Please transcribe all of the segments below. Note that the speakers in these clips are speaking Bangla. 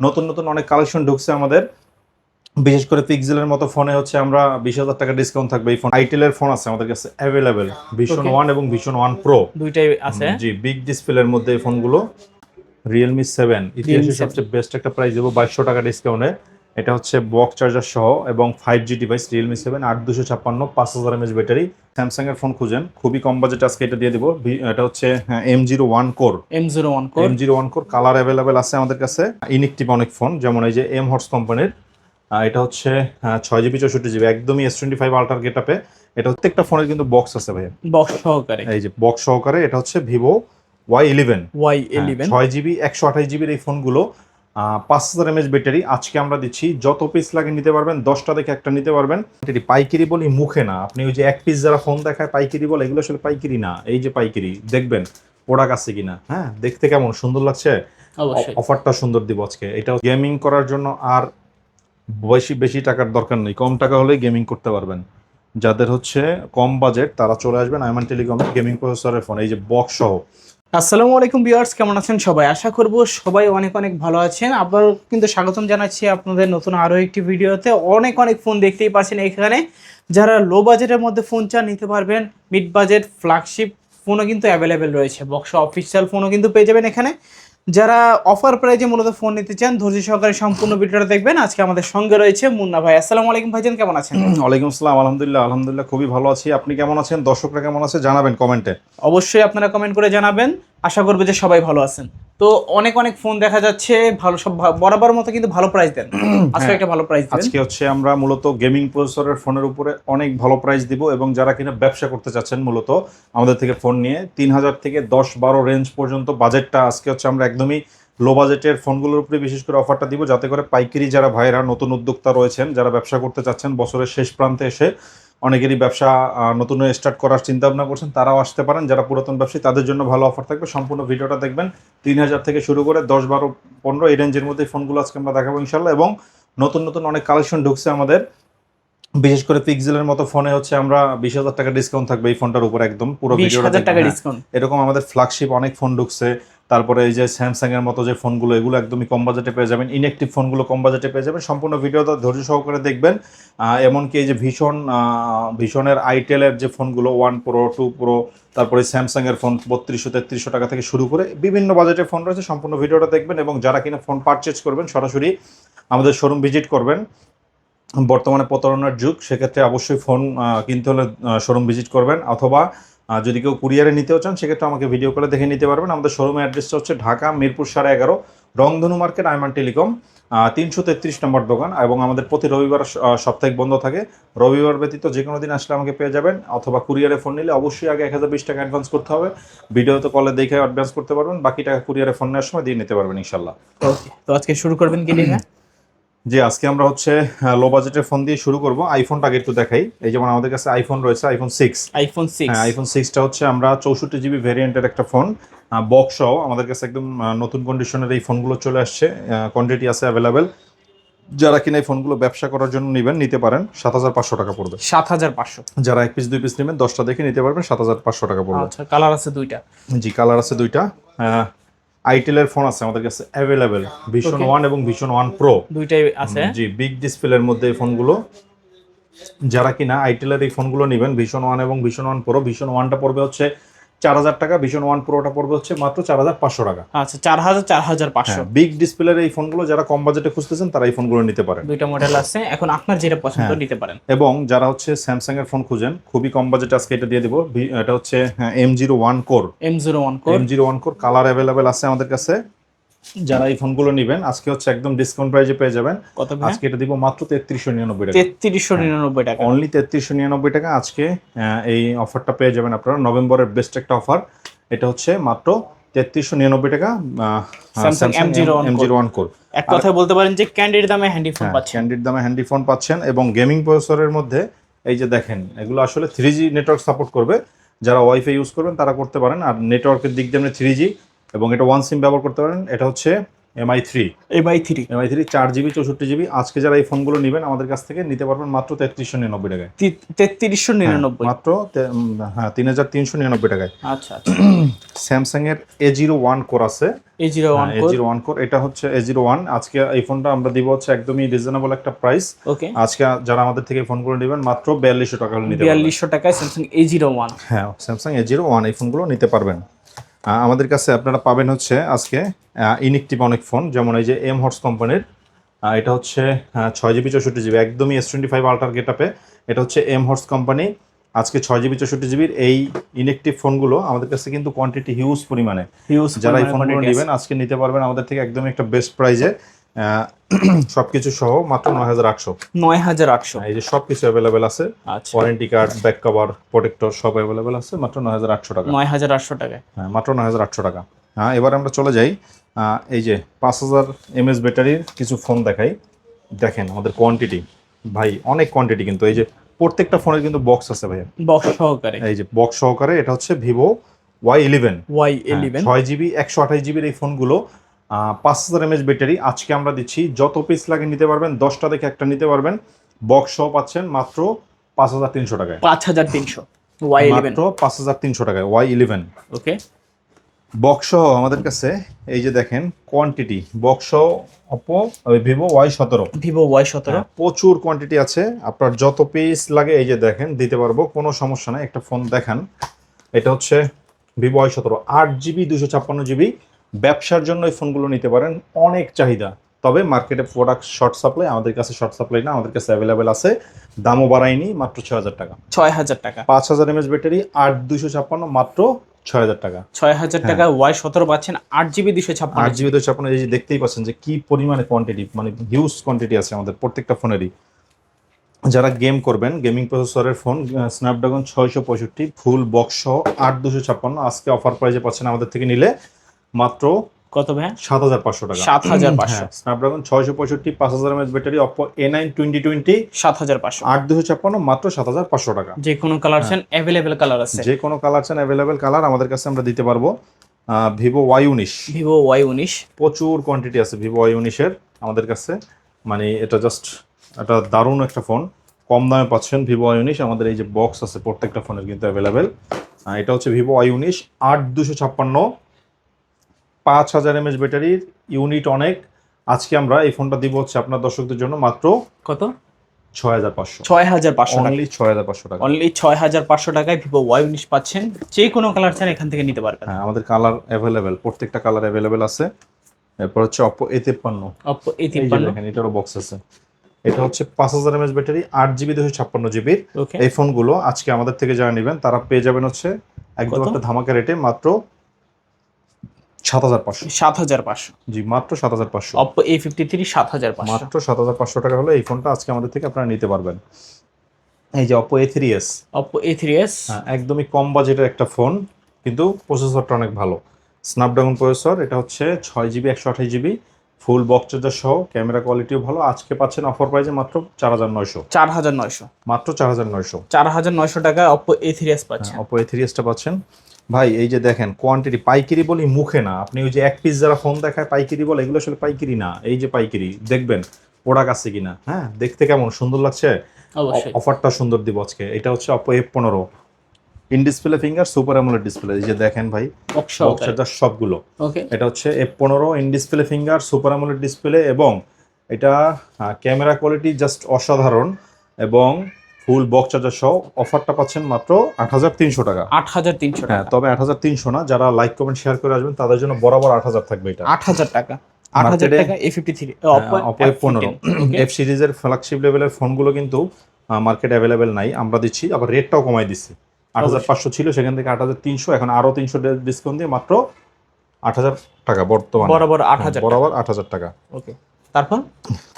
নতুন নতুন অনেক কালেকশন ঢুকছে আমাদের। বিশেষ করে পিক্সেলের মতো ফোনে হচ্ছে আমরা বিশ হাজার টাকা ডিসকাউন্ট থাকবে এই ফোন আইটেলের ফোন আছে আমাদের কাছে অ্যাভেলেবেল ভিশন ওয়ান এবং ভিশন ওয়ান প্রো দুইটাই আছে। জি বিগ ডিসপ্লের মধ্যে এই ফোনগুলো রিয়েলমি সেভেন ইতিহাসের সবচেয়ে বেস্ট একটা প্রাইস দেবো বাইশশো টাকা ডিসকাউন্টে এটা হচ্ছে বক্স চার্জার সহ এবং five G device Realme seven আট দুশো ছাপ্পান্ন পাঁচ হাজার এমএচ ব্যাটারি স্যামসাং এর ফোন খুঁজেন। খুবই কম বাজেট আজকে এটা দিয়ে দিব। এটা হচ্ছে M zero one core M zero one core M zero one core colour available আছে আমাদের কাছে। ইনিকটিভ অনেক ফোন যেমন এই যে এম হর্স কোম্পানির এটা হচ্ছে ছয় জিবি চৌষট্টি জিবি একদমই এস টোয়েন্টি ফাইভ আল্টার গেটাপে এটা প্রত্যেকটা ফোনের কিন্তু বক্স আছে ভাই বক্স সহকারে। এই যে বক্স সহকারে এটা হচ্ছে Vivo Y eleven Y eleven ছয় জিবি একশো আঠাশ জিবির এই ফোনগুলো পাঁচ হাজার এমএচ ব্যাটারি আজকে আমরা দিচ্ছি। যত পিস লাগে নিতে পারবেন দশটা দেখে একটা নিতে পারবেন। এটি পাইকারি বলি মুখে না। আপনি ওই যে এক পিস যারা ফোন দেখায় পাইকারি বলে এগুলো আসলে পাইকারি না। এই যে পাইকারি দেখবেন প্রোডাক্ট আছে কিনা। হ্যাঁ দেখতে কেমন? সুন্দর লাগছে? অফারটা সুন্দর দিব আজকে। এটা গেমিং করার জন্য আর বেশি বেশি টাকার দরকার নেই। কম টাকা হলেই গেমিং করতে পারবেন। যাদের হচ্ছে কম বাজেট তারা চলে আসবেন আইমান টেলিকমের গেমিং প্রসেসরের ফোন এই যে বক্স সহ। আসসালামু আলাইকুম ভিউয়ার্স, কেমন আছেন সবাই? আশা করব সবাই অনেক অনেক ভালো আছেন। আবার কিন্তু স্বাগতম জানাচ্ছি আপনাদের নতুন আরও একটি ভিডিওতে। অনেক অনেক ফোন দেখতেই পাচ্ছেন এখানে। যারা লো বাজেটের মধ্যে ফোন চান, নিতে পারবেন। মিড বাজেট ফ্ল্যাগশিপ ফোনও কিন্তু অ্যাভেলেবেল রয়েছে। বক্স অফিসিয়াল ফোনও কিন্তু পেয়ে যাবেন এখানে। যারা অফার প্রাইজে মূলত ফোন নিতে চান ধৈর্য সহকারে সম্পূর্ণ ভিডিওটা দেখবেন। আজকে আমাদের সঙ্গে রয়েছে মুন্না ভাই। আসসালামু আলাইকুম ভাইজান কেমন আছেন? ওয়ালাইকুম আসসালাম আলহামদুলিল্লাহ আলহামদুলিল্লাহ খুবই ভালো আছি। আপনি কেমন আছেন? দর্শকরা কেমন আছে? জানাবেন কমেন্টে। অবশ্যই আপনারা কমেন্ট করে জানাবেন। আশা করবে যে সবাই ভালো আছেন। তো অনেক অনেক ফোন দেখা যাচ্ছে ভালো সব বরাবর মতো কিন্তু ভালো প্রাইস দেন। আজকে একটা ভালো প্রাইস আজকে হচ্ছে আমরা মূলত গেমিং প্রসেসরের ফোনের উপরে অনেক ভালো প্রাইস দিব এবং যারা কিনা ব্যবসা করতে চাচ্ছেন মূলত আমাদের থেকে ফোন নিয়ে তিন হাজার থেকে দশ বারো রেঞ্জ পর্যন্ত বাজেটটা আজকে হচ্ছে আমরা একদমই লো বাজেটের ফোনগুলোর উপরে বিশেষ করে অফারটা দিব যাতে করে পাইকারি যারা ভাইরা নতুন উদ্যোক্তা রয়েছেন যারা ব্যবসা করতে চাচ্ছেন বছরের শেষ প্রান্তে এসে অনেকেরই ব্যবসা নতুন স্টার্ট করার চিন্তা ভাবনা করছেন তারাও আসতে পারেন। যারা পুরাতন ব্যবসায়ী তাদের জন্য ভালো অফার থাকবে। সম্পূর্ণ ভিডিওটা দেখবেন। তিন হাজার থেকে শুরু করে দশ বারো পনেরো এই রেঞ্জের মধ্যে ফোনগুলো আজকে আমরা দেখাবো ইনশাল্লাহ এবং নতুন নতুন অনেক কালেকশন ঢুকছে আমাদের। বিশেষ করে পিক্সেলের মতো ফোনে হচ্ছে আমরা বিশ হাজার টাকা ডিসকাউন্ট থাকবে এই ফোনটার উপর একদম। পুরো ভিডিওটা হাজার টাকা হ্যাঁ, ডিসকাউন্ট এরকম আমাদের ফ্ল্যাগশিপ অনেক ফোন ঢুকছে। তারপরে এই যে স্যামসাং এর মতো যে ফোনগুলো, এগুলো একদমই কম বাজেটে পেয়ে যাবেন। ইনএক্টিভ ফোনগুলো কম বাজেটে পেয়ে যাবেন। সম্পূর্ণ ভিডিওটা ধৈর্য সহকারে দেখবেন। এমনকি এই যে ভীষণ ভীষণের আইটেলের যে ফোনগুলো ওয়ান প্রো টু প্রো তারপরে স্যামসাং এর ফোন বত্রিশশো, তেত্রিশশো টাকা থেকে শুরু করে বিভিন্ন বাজেটের ফোন রয়েছে। সম্পূর্ণ ভিডিওটা দেখবেন এবং যারা কিনা ফোন পারচেজ করবেন, সরাসরি আমাদের শোরুম ভিজিট করবেন। বর্তমানে প্রতারণার যুগ, সেক্ষেত্রে অবশ্যই ফোন কিনতে হলে শোরুম ভিজিট করবেন। অথবা আহ, যদি কেউ কুরিয়ারে নিতেও চান সেক্ষেত্রে আমাকে ভিডিও কলে দেখে নিতে পারবেন। আমাদের শোরুমের অ্যাড্রেসটা হচ্ছে ঢাকা মিরপুর সাড়ে এগারো রংধনু মার্কেট আইমান টেলিকম তিনশো তেত্রিশ নম্বর দোকান এবং আমাদের প্রতি রবিবার সাপ্তাহিক বন্ধ থাকে। রবিবার ব্যতীত যে কোনো দিন আসলে আমাকে পেয়ে যাবেন অথবা কুরিয়ারে ফোন নিলে অবশ্যই আগে এক হাজার বিশ টাকা অ্যাডভান্স করতে হবে। ভিডিওতে কলে দেখে অ্যাডভান্স করতে পারবেন। বাকি টাকা কুরিয়ারে ফোন নেওয়ার সময় দিয়ে নিতে পারবেন ইনশাল্লাহ। তো আজকে শুরু করবেন কি জি আজকে আমরা হচ্ছে লো বাজেটের ফোন দিয়ে শুরু করব। আইফোনটা আগে একটু দেখাই। এই যেমন আমাদের কাছে আইফোন রয়েছে iPhone six iPhone six iPhone সিক্সটা হচ্ছে আমরা চৌষট্টি জিবি ভ্যারিয়েন্টের একটা ফোন বক্স সহ আমাদের কাছে একদম নতুন কন্ডিশনের এই ফোনগুলো চলে আসছে কোয়ান্টিটি আছে অ্যাভেলেবেল যারা কিনা এই ফোনগুলো ব্যবসা করার জন্য নেবেন নিতে পারেন সাত হাজার পাঁচশো টাকা পড়বে। সাত হাজার পাঁচশো। যারা এক পিস দুই পিস নেবেন দশটা দেখে নিতে পারবেন সাত হাজার পাঁচশো টাকা পড়বে। আচ্ছা কালার আছে দুইটা। জি কালার আছে দুইটা। আইটেলের ফোন আছে আমাদের কাছে অ্যাভেলেবেল ভিশন ওয়ান এবং ভিশন ওয়ান প্রো দুইটাই আছে। জি বিগ ডিসপ্লের মধ্যে এই ফোনগুলো। যারা কিনা আইটেলের এই ফোনগুলো নেবেন ভিশন ওয়ান এবং ভিশন ওয়ান প্রো ভিশন ওয়ানটা পড়বে হচ্ছে চার হাজার টাকা ভিশন ওয়ান প্রোটা পড়বে হচ্ছে মাত্র চার হাজার পাঁচশো টাকা। আচ্ছা চার হাজার চার হাজার পাঁচশো। বিগ ডিসপ্লের এই ফোনগুলো যারা কম বাজেটে খুঁজতেছেন তারা এই ফোনগুলো নিতে পারেন। দুইটা মডেল আছে। এখন আপনার যেটা পছন্দ হ্যাঁ। নিতে পারেন। এবং যারা হচ্ছে স্যামসাং এর ফোন খুঁজেন খুবই কম বাজেটে আজকে এটা দিয়ে দিব। এটা হচ্ছে M zero one core M zero one core M zero one core colour available আছে আমাদের কাছে। যারা এই ফোনগুলো নেবেন আজকে হচ্ছে একদম ডিসকাউন্ট প্রাইজে পেয়ে যাবেন। কত আজকে এটা দিব মাত্র তেত্রিশশো নিরানব্বই টাকা। তেত্রিশশো নিরানব্বই টাকা। অনলি তেত্রিশশো নিরানব্বই টাকা আজকে এই অফারটা পেয়ে যাবেন আপনারা। নভেম্বরের বেস্ট একটা অফার এটা হচ্ছে মাত্র তেত্রিশশো নিরানব্বই টাকা Samsung M01 M zero one core এক কথায় বলতে পারেন যে ক্যান্ডির দামে হ্যান্ডি ফোন পাচ্ছেন। ক্যান্ডিড দামে হ্যান্ডি ফোন পাচ্ছেন এবং গেমিং প্রসেসরের মধ্যে এই যে দেখেন এগুলো আসলে থ্রি জি নেটওয়ার্ক সাপোর্ট করবে। যারা ওয়াইফাই ইউজ করবেন তারা করতে পারেন। আর নেটওয়ার্কের দিক দিয়ে থ্রি জি এবং এটা ওয়ান সিম ব্যবহার করতে পারেন এটা হচ্ছে Mi three Mi three Mi three চার জিবি চৌষট্টি জিবি আজকে যারা এই ফোনগুলো নেবেন আমাদের কাছ থেকে নিতে পারবেন মাত্র তেত্রিশশো নিরানব্বই টাকায়। তেত্রিশশো নিরানব্বই। হ্যাঁ, মাত্র হ্যাঁ তিন হাজার তিনশো নিরানব্বই টাকায়। আচ্ছা স্যামসাং এর এ জিরো ওয়ান কোর আছে। A zero one A zero one core এটা হচ্ছে এ জিরো ওয়ান আজকে এই ফোনটা আমরা দিব হচ্ছে একদমই রিজনেবল একটা প্রাইস ওকে। আজকে যারা আমাদের থেকে ফোনগুলো নেবেন মাত্র বিয়াল্লিশশো টাকা নিতে বিয়াল্লিশশো টাকায় স্যামসাং এ জিরো ওয়ান হ্যাঁ স্যামসাং এ জিরো ওয়ান এই ফোনগুলো নিতে পারবেন। আমাদের কাছে আপনারা পাবেন হচ্ছে আজকে ইনিকটিভ অনেক ফোন যেমন এই যে এম হর্স কোম্পানির এটা হচ্ছে ছয় জিবি চৌষট্টি জিবি একদমই এস টোয়েন্টি ফাইভ আল্টার গেটাপে এটা হচ্ছে এম হর্স কোম্পানি আজকে ছয় জিবি চৌষট্টি জিবির এই ইনেকটিভ ফোনগুলো আমাদের কাছে কিন্তু কোয়ান্টিটি হিউজ পরিমাণে। হিউজ যারা এই ফোনগুলো নেবেন আজকে নিতে পারবেন আমাদের থেকে একদমই একটা বেস্ট প্রাইজে সবকিছু সহ মাত্র নয় হাজার আটশো। নয় হাজার আটশো। এই যে সব কিছু অ্যাভেলেবেল আছে warranty card back cover protector সব অ্যাভেলেবেল আছে মাত্র নয় হাজার আটশো টাকা। নয় হাজার আটশো টাকা। হ্যাঁ মাত্র নয় হাজার আটশো টাকা। হ্যাঁ এবার আমরা চলে যাই। এই যে পাঁচ হাজার এমএস ব্যাটারির কিছু ফোন দেখাই। দেখেন আমাদের কোয়ান্টিটি ভাই অনেক কোয়ান্টিটি কিন্তু। এই যে প্রত্যেকটা ফোনের কিন্তু বক্স আছে ভাই বক্স সহকারে। এই যে বক্স সহকারে এটা হচ্ছে Vivo Y eleven Y eleven ছয় জিবি একশো আঠাশ জিবির এই ফোনগুলো পাঁচ হাজার এমএস ব্যাটারি। আজকে আমরা দিচ্ছি যত পিস লাগে নিতে পারবেন দশটা দেখে একটা নিতে পারবেন। বক্স সহ পাচ্ছেন মাত্র পাঁচ হাজার তিনশো টাকায়। পাঁচ হাজার তিনশো। ওয়াই ইলেভেন মাত্র পাঁচ হাজার তিনশো টাকায় ওয়াই ইলেভেন ওকে বক্স আমাদের কাছে এই যে দেখেন quantity box Oppo Vivo Y সতেরো। ভিভো ওয়াই সতেরো। প্রচুর কোয়ান্টিটি আছে। আপনার যত পিস লাগে এই যে দেখেন দিতে পারব কোনো সমস্যা নাই। একটা ফোন দেখান। এটা হচ্ছে ভিভো ওয়াই সতেরো আট জিবি দুশো ছাপ্পান্ন জিবি ব্যবসার জন্য এই ফোনগুলো নিতে পারেন। অনেক চাহিদা। তবে মার্কেটে প্রোডাক্ট শর্ট সাপ্লাই আমাদের কাছে শর্ট সাপ্লাই না আমাদের কাছে অ্যাভেলেবেল আছে। দামও বাড়ায়নি মাত্র ছয় হাজার টাকা। ছয় হাজার টাকা। পাঁচ হাজার এমএস ব্যাটারি আট দুশো ছাপ্পান্ন মাত্র ছয় হাজার টাকা। ছয় হাজার টাকা ওয়াই সতেরো পাচ্ছেন আট জিবি দুশো ছাপ্পান্ন আট জিবি। দুশো আপনার এই যে দেখতেই পাচ্ছেন যে কি পরিমাণে কোয়ান্টিটি মানে হিউজ কোয়ান্টিটি আছে আমাদের প্রত্যেকটা ফোনেরই। যারা গেম করবেন গেমিং প্রসেসরের ফোন স্ন্যাপড্রাগন ছয়শো পঁয়ষট্টি ফুল বক্স সহ আট দুশো ছাপ্পান্ন আজকে অফার প্রাইজে পাচ্ছেন আমাদের থেকে নিলে মাত্র কত ভাই সাত হাজার পাঁচশো টাকা। সাত হাজার পাঁচশো। স্ন্যাপড্রাগন ছয়শো পঁয়ষট্টি পাঁচ হাজার mAh battery Oppo A nine twenty twenty সাত হাজার পাঁচশো। আট দুশো ছাপ্পান্ন মাত্র সাত হাজার পাঁচশো টাকা। যে কোনো কালার চান অ্যাভেলেবেল কালার আছে। যে কোনো কালার চান অ্যাভেলেবেল কালার আমাদের কাছে আমরা দিতে পারব ভিভো ওয়াই উনিশ ভিভো ওয়াই উনিশ প্রচুর কোয়ান্টিটি আছে ভিভো ওয়াই উনিশের আমাদের কাছে। মানে এটা জাস্ট একটা দারুণ একটা ফোন কম দামে পাচ্ছেন ভিভো ওয়াই উনিশ আমাদের এই যে বক্স আছে প্রত্যেকটা ফোনের কিন্তু অ্যাভেলেবেল এটা হচ্ছে ভিভো ওয়াই উনিশ আট দুশো ছাপ্পান্ন পাঁচ হাজার এমএচ ব্যাটারির ইউনিট অনেক। আজকে আমরা এই ফোনটা দিব হচ্ছে আপনার দর্শকদের জন্য মাত্র কত? ছয় হাজার পাঁচশো। ছয় হাজার পাঁচশো অনলি ছয় হাজার পাঁচশো টাকা। অনলি ছয় হাজার পাঁচশো টাকায় ভিভো ওয়াই উনিশ পাচ্ছেন। যে কোনো কালার চান এখান থেকে নিতে পারবেন। হ্যাঁ আমাদের কালার অ্যাভেলেবেল প্রত্যেকটা কালার অ্যাভেলেবেল আছে। এরপর হচ্ছে অপো এ তেপ্পান্ন। অপো এই এই দেখেন এটারও বক্স আছে। এটা হচ্ছে পাঁচ হাজার এমএচ ব্যাটারি আট জিবি দুশো ছাপ্পান্ন জিবির এই ফোনগুলো আজকে আমাদের থেকে যারা নেবেন তারা পেয়ে যাবেন হচ্ছে একদম? একটা ধামাকা রেটে মাত্র সাত হাজার পাঁচশো। সাত হাজার পাঁচশো। জি মাত্র সাত হাজার পাঁচশো। অপো এ ফিফটি থ্রি সাত হাজার পাঁচশো। মাত্র সাত হাজার পাঁচশো টাকা হলে এই ফোনটা আজকে আমাদের থেকে আপনারা নিতে পারবেন। এই যে Oppo A three S Oppo A three S একদমই কম বাজেটের একটা ফোন কিন্তু প্রসেসরটা অনেক ভালো। স্ন্যাপড্রাগন প্রসেসর এটা হচ্ছে ছয় জিবি একশো আঠাশ জিবি ফুল বক্স চার্জার সহ ক্যামেরা কোয়ালিটিও ভালো। আজকে পাচ্ছেন অফার প্রাইসে মাত্র চার হাজার নয়শো। চার হাজার নয়শো। মাত্র চার হাজার নয়শো। চার হাজার নয়শো টাকায় অপো এ থ্রি এস পাচ্ছেন। অপো এ থ্রি এসটা পাচ্ছেন। ভাই এই যে দেখেন কোয়ান্টিটি পাইকারি বলি মুখে না। আপনি ওই যে এক পিস যারা ফোন দেখায় পাইকারি বলে এগুলো আসলে পাইকারি না। এই যে পাইকারি দেখবেন প্রোডাক্ট আছে কিনা? হ্যাঁ দেখতে কেমন? সুন্দর লাগছে? অফারটা সুন্দর দিব আজকে। এটা হচ্ছে অপো এফ পনেরো। In display finger super AMOLED display এই যে দেখেন ভাই বক্স বক্স সবগুলো। এটা হচ্ছে এফ পনেরো in display finger super AMOLED display এবং এটা ক্যামেরা কোয়ালিটি জাস্ট অসাধারণ এবং ফুল বক্স চার্জার সহ অফারটা পাচ্ছেন মাত্র আট হাজার তিনশো টাকা আট হাজার তিনশো হ্যাঁ টাকা তবে আট হাজার তিনশো না যারা লাইক কমেন্ট শেয়ার করে আসবেন তাদের জন্য বরাবর আট হাজার থাকবে এটা আট হাজার টাকা আট হাজার Market টাকা এ ফিফটি থ্রি এফ পনেরো এফ সিরিজের ফ্ল্যাগশিপ লেভেলের ফোনগুলো কিন্তু মার্কেট অ্যাভেলেবেল নাই আমরা দিচ্ছি আবার রেটটাও কমাই দিচ্ছি আট হাজার পাঁচশো ছিল সেখান থেকে আট হাজার তিনশো এখন আরও তিনশো ডিসকাউন্ট দিয়ে মাত্র আট হাজার টাকা বর্তমানে বরাবর আট হাজার বরাবর আট হাজার টাকা ওকে তারপর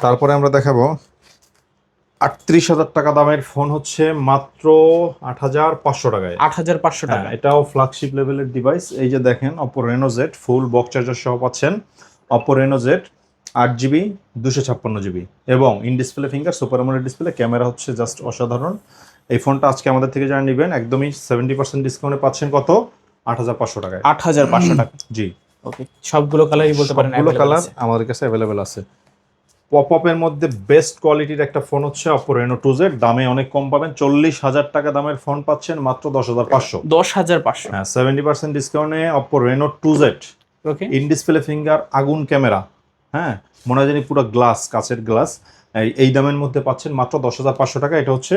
তারপরে আমরা দেখাবো আটত্রিশ হাজার টাকা দামের ফোন হচ্ছে মাত্র আট হাজার পাঁচশো টাকায়। আট হাজার পাঁচশো হ্যাঁ টাকা এটাও ফ্ল্যাগশিপ লেভেলের ডিভাইস এই যে দেখেন Oppo Reno Z full box charger সহ পাচ্ছেন। অপো রেনো জেড আট জিবি দুশো ছাপ্পান্ন জিবি এবং in display finger super AMOLED display camera হচ্ছে জাস্ট অসাধারণ। এই ফোনটা আজকে আমাদের থেকে যারা নেবেন একদমই সেভেন্টি পার্সেন্ট ডিসকাউন্টে পাচ্ছেন কত? আট হাজার পাঁচশো টাকায়। আট হাজার পাঁচশো টাকা। জি। ওকে সবগুলো কালারই বলতে পারেন সবগুলো কালার আমাদের কাছে অ্যাভেলেবেল আছে। পপ আপের মধ্যে বেস্ট কোয়ালিটির একটা ফোন হচ্ছে অপো রেনো টু জেড দামে অনেক কম পাবেন চল্লিশ হাজার টাকা দামের ফোন পাচ্ছেন মাত্র দশ হাজার পাঁচশো। দশ হাজার পাঁচশো। হ্যাঁ সেভেন্টি পার্সেন্ট ডিসকাউন্টে Oppo Reno two Z okay in display finger আগুন ক্যামেরা। হ্যাঁ মনে হয় জানি পুরো গ্লাস কাচের গ্লাস এই দামের মধ্যে পাচ্ছেন মাত্র দশ হাজার পাঁচশো টাকা এটা হচ্ছে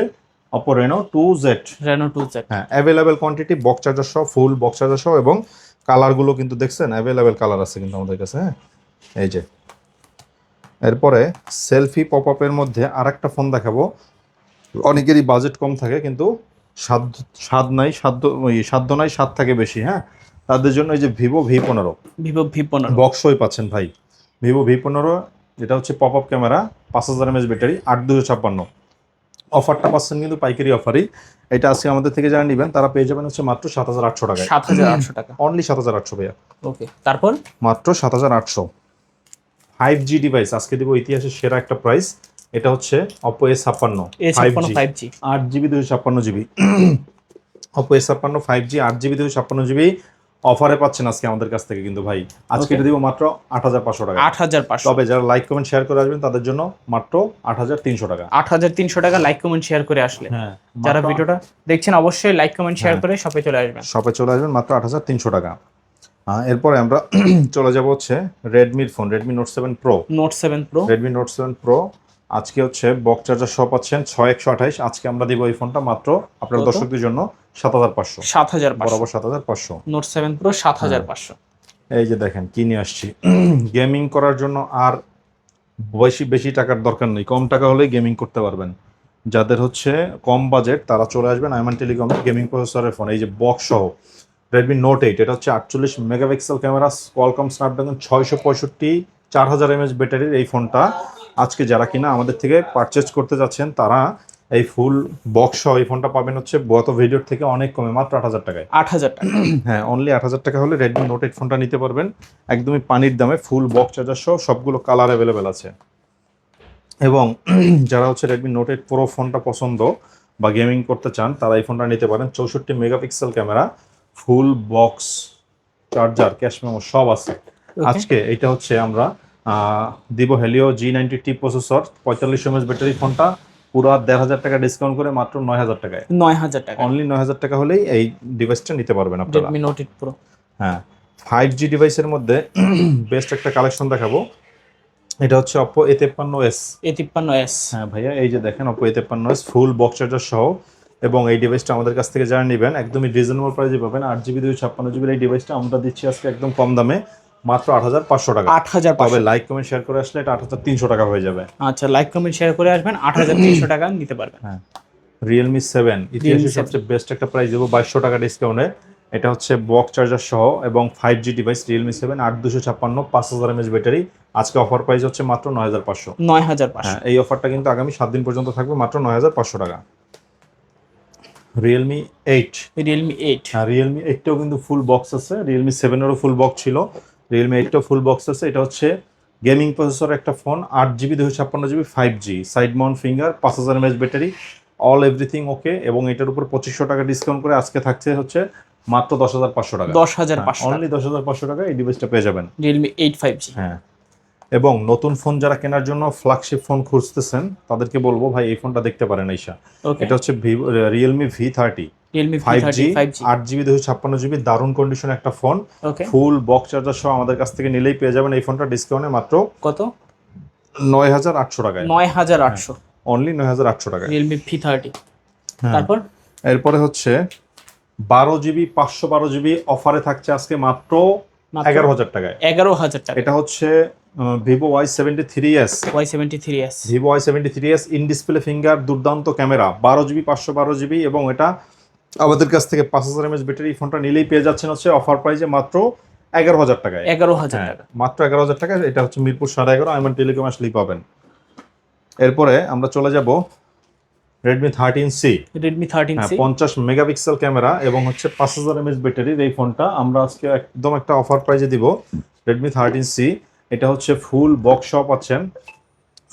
Oppo Reno two Z Reno two Z হ্যাঁ অ্যাভেলেবেল কোয়ান্টিটি বক্স চার্জার সহ ফুল বক্স চার্জার সহ এবং কালারগুলো কিন্তু দেখছেন অ্যাভেলেবেল কালার আছে কিন্তু আমাদের কাছে হ্যাঁ। এই যে এরপরে সেলফি পপ আপের মধ্যে আর একটা ফোন দেখাবো। অনেকেরই বাজেট কম থাকে কিন্তু সাধ্য স্বাদ নাই সাধ্য ওই সাধ্য নাই স্বাদ থাকে বেশি হ্যাঁ? তাদের জন্য এই যে ভিভো ভি পনেরো। ভিভো ভি পনেরো। বক্সই পাচ্ছেন ভাই। ভিভো ভি পনেরো যেটা হচ্ছে পপ আপ ক্যামেরা পাঁচ হাজার এমএস ব্যাটারি আট দুশো ছাপ্পান্ন। অফারটা পাচ্ছেন কিন্তু পাইকারি অফারই। এটা আজকে আমাদের থেকে যারা নেবেন তারা পেয়ে যাবেন হচ্ছে মাত্র সাত হাজার আটশো টাকা সাত হাজার আটশো টাকা। অনলি সাত হাজার আটশো ভাইয়া। ওকে তারপর? মাত্র সাত হাজার আটশো। ফাইভ জি ডিভাইস আজকে দিব ইতিহাসের সেরা একটা প্রাইস এটা হচ্ছে অপো এ ছাপ্পান্ন ফাইভ জি আট জিবি দুশো ছাপ্পান্ন জিবি অপো এ ছাপ্পান্ন ফাইভ জি আট জিবি দুশো ছাপ্পান্ন জিবি অফারে পাচ্ছেন আজকে আমাদের কাছ থেকে কিন্তু ভাই। আজকে এটা দিব মাত্র আট হাজার পাঁচশো টাকা। আট হাজার পাঁচশো। তবে যারা লাইক কমেন্ট শেয়ার করে আসবেন তাদের জন্য মাত্র আট হাজার তিনশো টাকা। আট হাজার তিনশো টাকা লাইক কমেন্ট শেয়ার করে আসলে। হ্যাঁ যারা ভিডিওটা দেখছেন অবশ্যই লাইক কমেন্ট শেয়ার করে শপে চলে আসবেন। শপে চলে আসবেন মাত্র আট হাজার তিনশো টাকা। এরপরে আমরা চলে যাব হচ্ছে রেডমির phone Redmi note seven pro note seven pro Redmi note seven pro আজকে হচ্ছে বক চার্জার সহ পাচ্ছেন ছয় একশো আঠাইশ আজকে আমরা দিব এই ফোনটা মাত্র আপনার? দর্শকদের জন্য সাত হাজার পাঁচশো। সাত হাজার বরাবর সাত হাজার পাঁচশো। নোট সেভেন প্রো সাত হাজার হ্যাঁ। পাঁচশো এই যে দেখেন কি নিয়ে আসছি? গেমিং করার জন্য আর বেশি বেশি টাকার দরকার নেই। কম টাকা হলেই গেমিং করতে পারবেন। যাদের হচ্ছে কম বাজেট তারা চলে আসবেন আইমান টেলিকমের গেমিং প্রসেসরের ফোন এই যে বক্স সহ। রেডমি নোট এইট এটা হচ্ছে আটচল্লিশ মেগাপিক্সেল ক্যামেরা কোয়ালকম স্ন্যাপড্রাগন ছয়শো পঁয়ষট্টি চার হাজার এমএচ ব্যাটারির এই ফোনটা আজকে যারা কিনা আমাদের থেকে পারচেজ করতে যাচ্ছেন তারা এই ফুল বক্স সহ এই ফোনটা পাবেন হচ্ছে গত ভিডিওর থেকে অনেক কমে মাত্র আট হাজার টাকায়। আট হাজার টাকা। হ্যাঁ অনলি আট হাজার টাকা হলে রেডমি নোট এইট ফোনটা নিতে পারবেন। একদমই পানির দামে ফুল বক্স চার্জার সহ সবগুলো কালার অ্যাভেলেবেল আছে। এবং যারা হচ্ছে রেডমি নোট এইট প্রো ফোনটা পছন্দ বা গেমিং করতে চান তারা এই ফোনটা নিতে পারেন। চৌষট্টি megapixel camera full box charger cash memo সব আছে। আজকে এটা হচ্ছে আমরা দিব Helio G ninety T processor পঁয়তাল্লিশ এমএস ব্যাটারি ফোনটা পুরো দেড় হাজার টাকা ডিসকাউন্ট করে মাত্র নয় হাজার টাকায়। নয় হাজার টাকা। অনলি নয় হাজার টাকা হলেই এই ডিভাইসটা নিতে পারবেন আপনারা। রেডমি নোট এইট প্রো হ্যাঁ ফাইভ জি ডিভাইসের মধ্যে বেস্ট একটা কালেকশন দেখাবো। এটা হচ্ছে অপো এ তেপ্পান্ন এস এ তিপ্পান্ন এস হ্যাঁ ভাইয়া এই যে দেখেন অপো এ তেপ্পান্ন এস ফুল বক্স চার্জার সহ। এবং এই ডিভাইসটা আমাদের কাছ থেকে যারা নেবেন একদমই রিজনেবল প্রাইসে পাবেন। আট জিবি দুই ছাপ্পান্ন জিবির এই ডিভাইসটা আমরা দিচ্ছি আজকে একদম কম দামে মাত্র আট হাজার পাঁচশো টাকা। আট হাজার তবে লাইক কমেন্ট শেয়ার করে আসলে এটা আট হাজার তিনশো টাকা হয়ে যাবে। আচ্ছা লাইক কমেন্ট শেয়ার করে আসবেন আট হাজার তিনশো টাকা নিতে পারবেন। হ্যাঁ। রিয়েলমি সেভেন ইতিহাসের সবচেয়ে বেস্ট একটা প্রাইস দেবো বাইশশো টাকা ডিসকাউন্টে এটা হচ্ছে বক্স চার্জার সহ এবং five G device Realme seven আট দুশো ছাপ্পান্ন পাঁচ হাজার এমএচ ব্যাটারি আজকে অফার প্রাইস হচ্ছে মাত্র নয় হাজার পাঁচশো। নয় হাজার পাঁচশো। হ্যাঁ এই অফারটা কিন্তু আগামী সাত দিন পর্যন্ত থাকবে মাত্র নয় হাজার পাঁচশো টাকা। রিয়েলমি এইট রিয়েলমি এইট হ্যাঁ রিয়েলমি এইটটাও কিন্তু ফুল বক্স আছে। রিয়েলমি সেভেনেরও ফুল বক্স ছিল। রিয়েলমি এইটটাও ফুল বক্স আছে। এটা হচ্ছে গেমিং প্রসেসর একটা ফোন আট জিবি দুশো ছাপ্পান্ন GB five G side mount finger পাঁচ হাজার mAh battery all everything okay এবং এটার উপর পঁচিশশো টাকা ডিসকাউন্ট করে আজকে থাকছে হচ্ছে মাত্র দশ হাজার পাঁচশো টাকা। দশ হাজার পাঁচশো অনলি দশ হাজার পাঁচশো টাকা এই ডিভাইসটা পেয়ে যাবেন। রিয়েলমি এইট ফাইভ জি হ্যাঁ। এবং নতুন ফোন যারা কেনার জন্য ফ্ল্যাগশিপ ফোন খুঁজতেছেন তাদেরকে বলব ভাই এই ফোনটা দেখতে পারেন ঈশা এটা হচ্ছে জি আট জিবি দুশো ছাপ্পান্ন জিবি দারুণ কন্ডিশন একটা ফোন ফুল বক্স চার্জার সহ আমাদের কাছ থেকে নিলেই পেয়ে যাবেন এই ফোনটা ডিসকাউন্টে মাত্র কত? নয় হাজার আটশো টাকায়। নয় হাজার আটশো। অনলি নয় হাজার আটশো টাকায়। রিয়েলমি ভি থার্টি হ্যাঁ। তারপর? এরপরে হচ্ছে বারো জিবি পাঁচশো বারো জিবি অফারে থাকছে আজকে মাত্র মাত্র এগারো হাজার টাকায়। এগারো হাজার টাকা। এটা হচ্ছে Vivo Y seventy three S Y seventy three S Vivo Y seventy three S in display finger দুর্দান্ত ক্যামেরা বারো জিবি পাঁচশো বারো জিবি এবং এটা আমাদের কাছ থেকে পাঁচ হাজার এমএচ ব্যাটারি ফোনটা নিলেই পেয়ে যাচ্ছেন হচ্ছে অফার প্রাইসে মাত্র এগারো হাজার টাকায়। এগারো হাজার হ্যাঁ, টাকা। মাত্র এগারো হাজার টাকা এটা হচ্ছে মিরপুর সাড়ে এগারো আইমান টেলিকম আসলেই পাবেন। এরপরে আমরা চলে যাব Redmi thirteen C Redmi thirteen পঞ্চাশ মেগাপিক্সেল ক্যামেরা এবং হচ্ছে পাঁচ হাজার এমএচ ব্যাটারির এই ফোনটা আমরা আজকে একদম একটা অফার প্রাইজে দিব রেডমি থার্টিন সি এটা হচ্ছে ফুল বক্স শপ পাচ্ছেন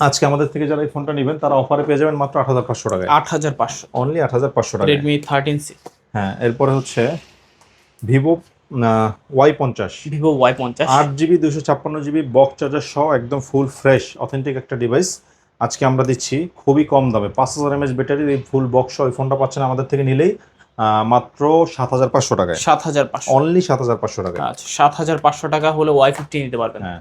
আজকে আমাদের থেকে যারা এই ফোনটা নেবেন তারা অফারে পেয়ে যাবেন মাত্র আট হাজার পাঁচশো টাকায়। আট হাজার পাঁচশো। অনলি আট হাজার পাঁচশো টাকা রেডমি থার্টিন সি হ্যাঁ এরপরে হচ্ছে ভিভো ওয়াই পঞ্চাশ। ভিভো ওয়াই পঞ্চাশ। আট জিবি দুশো ছাপ্পান্ন জিবি বক্স চার্জার সহ একদম ফুল ফ্রেশ অথেন্টিক একটা ডিভাইস আজকে আমরা দিচ্ছি খুবই কম দামে। পাঁচ হাজার এমএচ ব্যাটারির এই ফুল বক্স সহ এই ফোনটা পাচ্ছেন আমাদের থেকে নিলেই মাত্র সাত হাজার পাঁচশো টাকায়। সাত হাজার পাঁচশো। অনলি সাত হাজার পাঁচশো টাকায়। আচ্ছা সাত হাজার পাঁচশো টাকা হলে ওয়াই ফিফটি নিতে পারবেন। হ্যাঁ।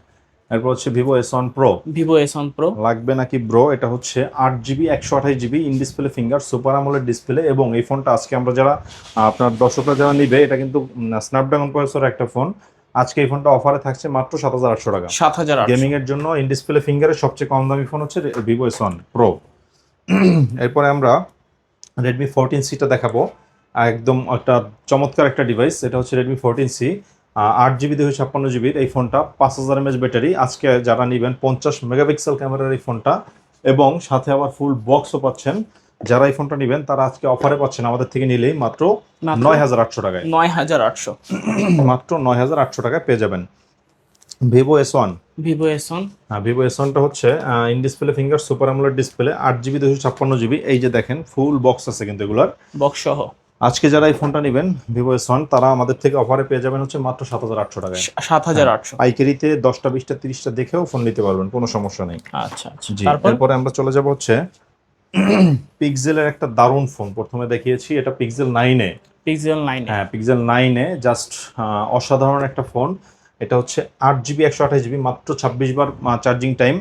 এরপর হচ্ছে Vivo S one pro Vivo S one pro লাগবে নাকি ব্রো এটা হচ্ছে আট জিবি একশো আঠাশ GB in display finger super আমলের ডিসপ্লে এবং এই ফোনটা আজকে আমরা যারা আপনার দর্শকরা যারা নিবে এটা কিন্তু স্ন্যাপড্রাগন প্রসেসর একটা ফোন আজকে এই ফোনটা অফারে থাকছে মাত্র সাত হাজার আটশো টাকা। সাত হাজার আটশো। গেমিং এর জন্য ইন ডিসপ্লে ফিঙ্গারের সবচেয়ে কম দামি ফোন হচ্ছে ভিভো এস ওয়ান প্রো এরপরে আমরা রেডমি ফোরটিন সিটা দেখাবো। একদম একটা চমৎকার একটা ডিভাইস এটা হচ্ছে রেডমি ফোরটিন সি আট জিবি দুশো ছাপ্পান্ন জিবির এই ফোনটা পাঁচ হাজার এমএচ ব্যাটারি। আজকে যারা নেবেন পঞ্চাশ মেগাপিক্সেল ক্যামেরার এই ফোনটা এবং সাথে আবার ফুল বক্সও পাচ্ছেন যারা এই ফোনটা নেবেন তারা আজকে অফারে পাচ্ছেন আমাদের থেকে নিলেই মাত্র নয় হাজার আটশো টাকায়। নয় হাজার আটশো। মাত্র নয় হাজার আটশো টাকায় পেয়ে যাবেন। Vivo S one Vivo S one হ্যাঁ ভিভো এস ওয়ানটা হচ্ছে ইন ডিসপ্লে ফিঙ্গার সুপার আমলের ডিসপ্লে আট জিবি দুশো ছাপ্পান্ন জিবি। এই যে দেখেন ফুল বক্স আছে কিন্তু এগুলার। বক্স সহ। আজকে যারা এই ফোনটা নেবেন ভিভো এস ওয়ান তারা আমাদের থেকে অফারে পেয়ে যাবেন হচ্ছে মাত্র সাত হাজার আটশো টাকায়। সাত হাজার আটশো। পাইকারিতে দশটা বিশটা তিরিশটা দেখেও ফোন নিতে পারবেন কোনো সমস্যা নেই। আচ্ছা আচ্ছা। জি তারপর? আমরা চলে যাব হচ্ছে পিক্সেলের একটা দারুণ ফোন প্রথমে দেখিয়েছি এটা পিক্সেল নাইনে পিক্সেল নাইন হ্যাঁ পিক্সেল নাইনে জাস্ট অসাধারণ একটা ফোন এটা হচ্ছে আট জিবি একশো আঠাশ জিবি মাত্র ছাব্বিশ বার চার্জিং টাইম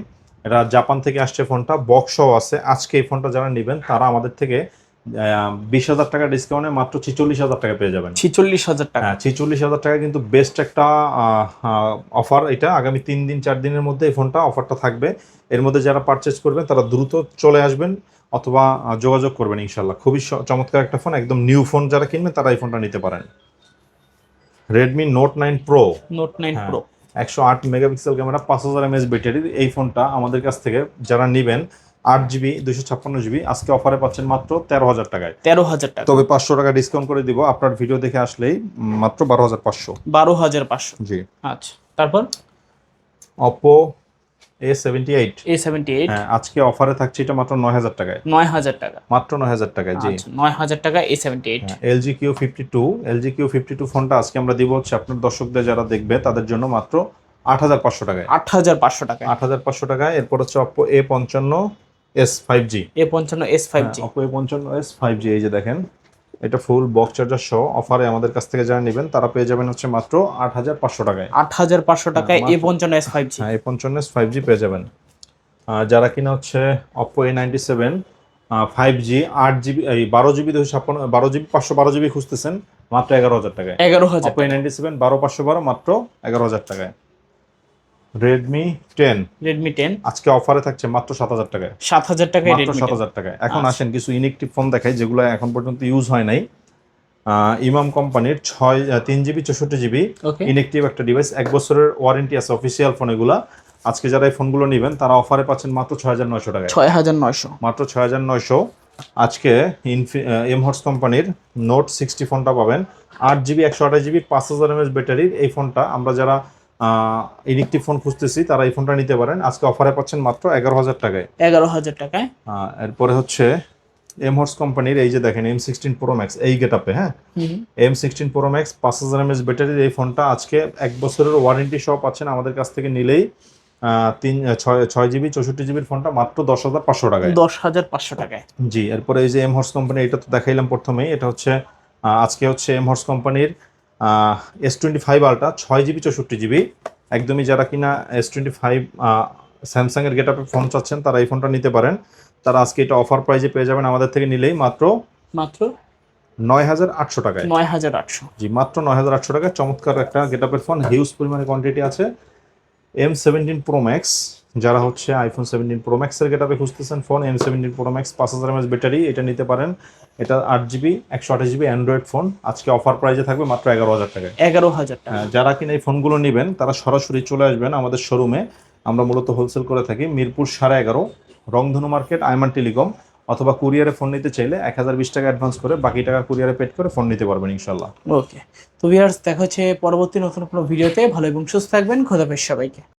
এটা জাপান থেকে আসছে ফোনটা বক্সও আছে। আজকে এই ফোনটা যারা নেবেন তারা আমাদের থেকে বিশ হাজার টাকা ডিসকাউন্টে মাত্র ছিচল্লিশ হাজার টাকা পেয়ে যাবেন। ছিচল্লিশ হাজার টাকা। হ্যাঁ ছিচল্লিশ হাজার টাকা কিন্তু বেস্ট একটা অফার এটা। আগামী তিন দিন চার দিনের মধ্যে এই ফোনটা অফারটা থাকবে। এর মধ্যে যারা পারচেজ করবেন তারা দ্রুত চলে আসবেন অথবা যোগাযোগ করবেন ইনশাল্লাহ খুবই চমৎকার একটা ফোন একদম নিউ ফোন যারা কিনবেন তারা এই ফোনটা নিতে পারেন। Redmi note nine pro note nine. Pro একশো আট মেগাপিক্সেল ক্যামেরা পাঁচ হাজার এমএস ব্যাটারির এই ফোনটা আমাদের কাছ থেকে যারা নেবেন আট জিবি দুশো ছাপ্পান্ন জিবি। আজকে অফারে পাচ্ছেন মাত্র তেরো হাজার টাকায়। তেরো হাজার টাকা। তবে পাঁচশো টাকা ডিসকাউন্ট করে দিব। আপনার ভিডিও দেখে আসলেই মাত্র বারো হাজার পাঁচশো। বারো হাজার পাঁচশো। জি। আচ্ছা তারপর? Oppo A seventy eight A seventy eight হ্যাঁ আজকে অফারে থাকছে এটা মাত্র নয় হাজার টাকায়। নয় হাজার টাকা। মাত্র নয় হাজার টাকায় জি। আচ্ছা নয় হাজার টাকা A seventy eight LG Q fifty two LG Q fifty two ফোনটা আজকে আমরা দিব হচ্ছে আপনার দর্শকদের যারা দেখবে তাদের জন্য মাত্র আট হাজার পাঁচশো টাকায়। আট হাজার পাঁচশো টাকা আট হাজার পাঁচশো টাকায়। এরপর হচ্ছে অপো এ পঞ্চান্ন এস ফাইভ জি এ পঞ্চান্ন S five G Oppo A পঞ্চান্ন এস ফাইভ জি এই যে দেখেন এটা ফুল বক্স চার্জার সহ অফারে আমাদের কাছ থেকে যারা নেবেন তারা পেয়ে যাবেন হচ্ছে মাত্র আট হাজার পাঁচশো টাকায়। আট হাজার পাঁচশো টাকায় এ পঞ্চান্ন এস ফাইভ জি হ্যাঁ এই পঞ্চান্ন এস ফাইভ জি পেয়ে যাবেন। আর যারা কিনা হচ্ছে Oppo A ninety seven five G আট জিবি এই বারো জিবি দুশো ছাপ্পান্ন বারো জিবি পাঁচশো বারো জিবি খুঁজতেছেন মাত্র এগারো হাজার টাকায়। এগারো হাজার অপো এ নাইনটি সেভেন বারো পাঁচশো বারো মাত্র এগারো হাজার টাকায়। রেডমি টেন রেডমি টেন আজকে অফারে থাকছে মাত্র সাত হাজার টাকায়। সাত হাজার টাকায় মাত্র সাত হাজার টাকায়। এখন আচ্ছা। আসেন কিছু ইনেকটিভ ফোন দেখাই যেগুলো এখন পর্যন্ত ইউজ হয় নাই। ইমাম কোম্পানির ছয় তিন জিবি চৌষট্টি জিবি ইনেকটিভ একটা ডিভাইস এক বছরের ওয়ারেন্টি আছে অফিসিয়াল ফোন এগুলা। আজকে যারা এই ফোনগুলো নেবেন তারা অফারে পাচ্ছেন মাত্র ছয় হাজার নয়শো টাকায়। ছয় হাজার নয়শো। মাত্র ছয় হাজার নয়শো। আজকে ইনফি এমহর্স কোম্পানির নোট সিক্সটি ফোনটা পাবেন। আট জিবি একশো আঠাশ জিবি পাঁচ হাজার এমএস ব্যাটারির এই ফোনটা আমরা যারা ইনেকটিভ ফোন খুঁজতেছি তারা এই ফোনটা নিতে পারেন। আজকে অফারে পাচ্ছেন মাত্র এগারো হাজার টাকায়। এগারো হাজার টাকায়। এরপরে হচ্ছে এমহর্স কোম্পানির এই যে দেখেন এম সিক্সটিন প্রো ম্যাক্স এই গেট আপে হ্যাঁ এম সিক্সটিন প্রো ম্যাক্স পাঁচ হাজার এমএস ব্যাটারির এই ফোনটা আজকে এক বছরের ওয়ারেন্টি সহ পাচ্ছেন আমাদের কাছ থেকে নিলেই তিন ছয় ছয় জিবি চৌষট্টি জিবির ফোনটা মাত্র দশ হাজার পাঁচশো টাকায়। দশ হাজার পাঁচশো টাকায়। জি এরপরে এই যে এম হর্স কোম্পানি এটা তো দেখাইলাম প্রথমেই এটা হচ্ছে আজকে হচ্ছে এম হর্স কোম্পানির এস টোয়েন্টি ফাইভ আলটা ছয় জিবি চৌষট্টি জিবি একদমই যারা কিনা এস টোয়েন্টি ফাইভ স্যামসাংয়ের গেট আপে ফোন চাচ্ছেন তারা এই ফোনটা নিতে পারেন। তারা আজকে এটা অফার প্রাইজে পেয়ে যাবেন আমাদের থেকে নিলেই মাত্র মাত্র? নয় হাজার আটশো টাকায়। নয় হাজার আটশো। জি মাত্র নয় হাজার আটশো টাকায়। চমৎকার একটা গেট আপের ফোন হিউজ পরিমাণে কোয়ান্টিটি আছে। এম সেভেন্টিন প্রো ম্যাক্স যারা হচ্ছে আইফোন সেভেন্টিন প্রো ম্যাক্সের গেট আপে খুঁজতেছেন phone M seventeen pro max পাঁচ হাজার এমএস ব্যাটারি এটা নিতে পারেন। এটা আট জিবি একশো আঠাশ জিবি অ্যান্ড্রয়েড ফোন আজকে অফার প্রাইজে থাকবে মাত্র এগারো হাজার টাকায়। এগারো হাজার টাকা। হ্যাঁ, যারা কিনা এই ফোনগুলো নেবেন তারা সরাসরি চলে আসবেন আমাদের শোরুমে আমরা মূলত হোলসেল করে থাকি মিরপুর সাড়ে এগারো রংধনু মার্কেট আইমান টেলিকম। অথবা কুরিয়ারে ফোন নিতে চাইলে এক হাজার বিশ টাকা অ্যাডভান্স করে বাকি টাকা কুরিয়ারে পেড করে ফোন নিতে পারবেন ইনশাল্লাহ ওকে তো ভিউয়ার্স দেখা হচ্ছে পরবর্তী নতুন কোনো ভিডিওতে ভালো এবং সুস্থ থাকবেন। খোদাফেজ সবাইকে।